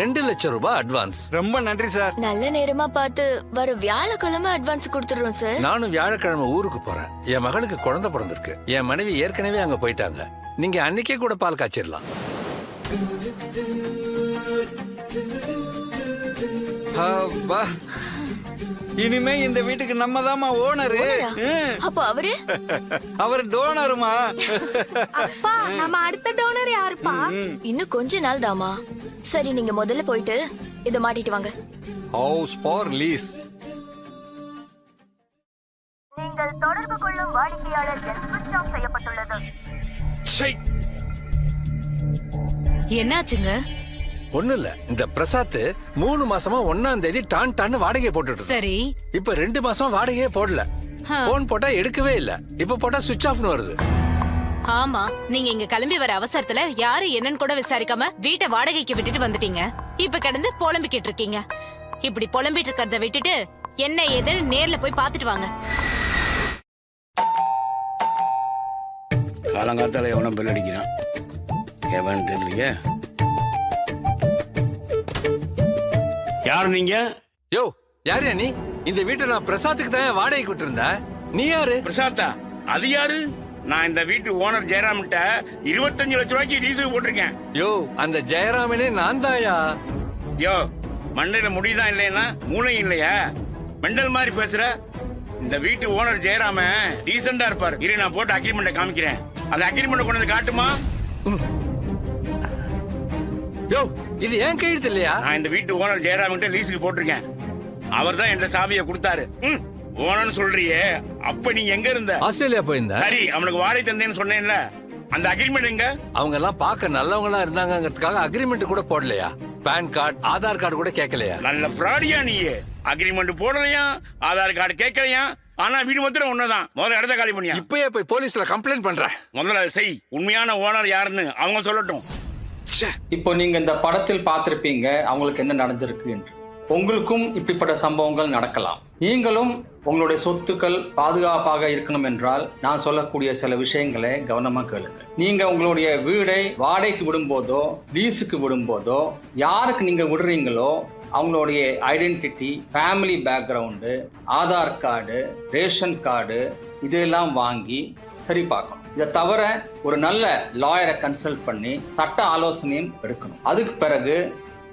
ரெண்டு லட்சம் ரூபாய் அட்வான்ஸ் ரொம்ப நன்றி சார். நல்ல நேரமா பார்த்து வர வியாழக்கிழமை அட்வான்ஸ் கொடுத்துடுறோம் சார். நானும் வியாழக்கிழமை ஊருக்கு போறேன். என் மகளுக்கு குழந்தை பிறந்திருக்கு. என் மனைவி ஏற்கனவே அங்க போயிட்டாங்க. நீங்க அன்னைக்கே கூட பால் காய்ச்சிடலாம். அப்பா. இனிமே இந்த வீட்டுக்கு நம்ம தாமா ஓனரு. அப்ப அவரு? அவர் டோனருமா? அப்பா நம்ம அடுத்த டோனர் யாருப்பா? இன்னும் கொஞ்ச நாள் தாமா சரி நீங்க முதல்ல போயிட்டு இத மாட்டிட்டு வாங்க. House for lease. நீங்கள் தொடர்பு கொள்ளும் வாடிக்கையாளர் சுவிட்ச் ஆஃப் செய்யப்பட்டுள்ளது. என்னாச்சுங்க? ஒண்ணு இல்ல. இந்த பிரசாத் மூணு மாசமா ஒன்னாம் தேதி டான் டான்னு வாடகையை போட்டுட்டு இருந்தான். சரி. இப்ப ரெண்டு மாசமா வாடகையே போடல. போன் போட்டா எடுக்கவே இல்ல. இப்ப போட்டா சுவிட்ச் ஆஃப்னு வருது. ஆமா நீங்க இங்க கிளம்பி வர அவசரத்துல யாரு என்னன்னு கூட விசாரிக்காம வீட்டை வாடகைக்கு விட்டுட்டு வந்துட்டீங்க. இப்ப கிடந்து புலம்பிக்கிட்டு இருக்கீங்க. இப்படி புலம்பிட்டு இருக்கறத விட்டுட்டு என்ன ஏதுன்னு நேர்ல போய் பாத்துட்டு வாங்க. காலங்காத்தால எவனும் பெல் அடிக்கிறான்? எவன் தெரியலையே? யார் நீங்க? யோ யாரு நீ? இந்த வீட்டை நான் பிரசாத்துக்கு தான் வாடகைக்கு விட்டு இருந்தேன் நீ யாரு? பிரசாத்தா அது யாரு? நான் இந்த வீட்டு ஓனர் ஜெயராம்கிட்ட இருபத்தஞ்சு லட்ச ரூபாய்க்கு லீஸுக்கு போட்டிருக்கேன். யோ அந்த ஜெயராமனே நான் தாயா யோ மண்டையில முடிதான் இல்லைன்னா மூளை இல்லையா? மெண்டல் மாதிரி பேசுற. இந்த வீட்டு ஓனர் ஜெயராம டீசெண்டா இருப்பார். இரு நான் போட்டு அக்ரிமெண்ட்டை காமிக்கிறேன். அந்த அக்ரிமெண்ட் கொண்டு வந்து காட்டுமா? யோ இது ஏன் கையெழுத்து இல்லையா? நான் இந்த வீட்டு ஓனர் ஜெயராம் கிட்ட லீஸுக்கு போட்டிருக்கேன். அவர் தான் என்ற சாவியை கொடுத்தாரு. ம், ஓனர்னு சொல்றியே அப்ப நீ எங்க இருந்த? ஆஸ்திரேலியா போயிருந்தேன். சரி அவனுக்கு வாடகை தந்தேன்னு சொன்னேன்ல. அந்த அக்ரிமெண்ட் எங்க? அவங்க எல்லாம் பார்க்க நல்லவங்களா இருந்தாங்கங்கிறதுக்காக அக்ரிமெண்ட் கூட போடலையா? பேன் கார்டு ஆதார் கார்டு கூட கேட்கலையா? நல்ல ஃப்ராடியா நீ அக்ரிமெண்ட் போடலையா? ஆதார் கார்டு கேட்கலையா? ஆனா வீடு மாத்திரம் ஒண்ணுதான். முதல்ல இடத்த காலி பண்ணியா? இப்பயே போய் போலீஸ்ல கம்ப்ளைண்ட் பண்றேன். முதல்ல அதை செய். உண்மையான ஓனர் யாருன்னு அவங்க சொல்லட்டும். ச்சே. இப்போ நீங்க இந்த படத்தில் பார்த்திருப்பீங்க அவங்களுக்கு என்ன நடந்திருக்கு என்று. உங்களுக்கும் இப்படிப்பட்ட சம்பவங்கள் நடக்கலாம். நீங்களும் உங்களுடைய சொத்துக்கள் பாதுகாப்பாக இருக்கணும் என்றால் நான் சொல்லக்கூடிய சில விஷயங்களை கவனமா கேளுங்க. நீங்க உங்களுடைய வீடை வாடகைக்கு விடும்போதோ லீஸுக்கு விடும்போதோ யாருக்கு நீங்க விடுறீங்களோ அவங்களுடைய identity family background Aadhaar card ration card இதெல்லாம் வாங்கி சரி பார்க்கணும். இதை தவிர ஒரு நல்ல லாயரை கன்சல்ட் பண்ணி சட்ட ஆலோசனையும் எடுக்கணும். அதுக்கு பிறகு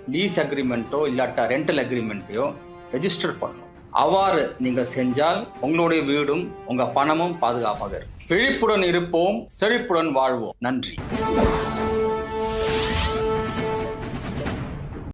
லீஸ் அக்ரிமெண்ட்டோ இல்லாட்டா ரெண்டல் அக்ரிமெண்ட்டையோ ரெஜிஸ்டர் பண்ணணும். அவ்வாறு நீங்கள் செஞ்சால் உங்களுடைய வீடும் உங்கள் பணமும் பாதுகாப்பாக இருக்கும். விழிப்புடன் இருப்போம் செழிப்புடன் வாழ்வோம். நன்றி.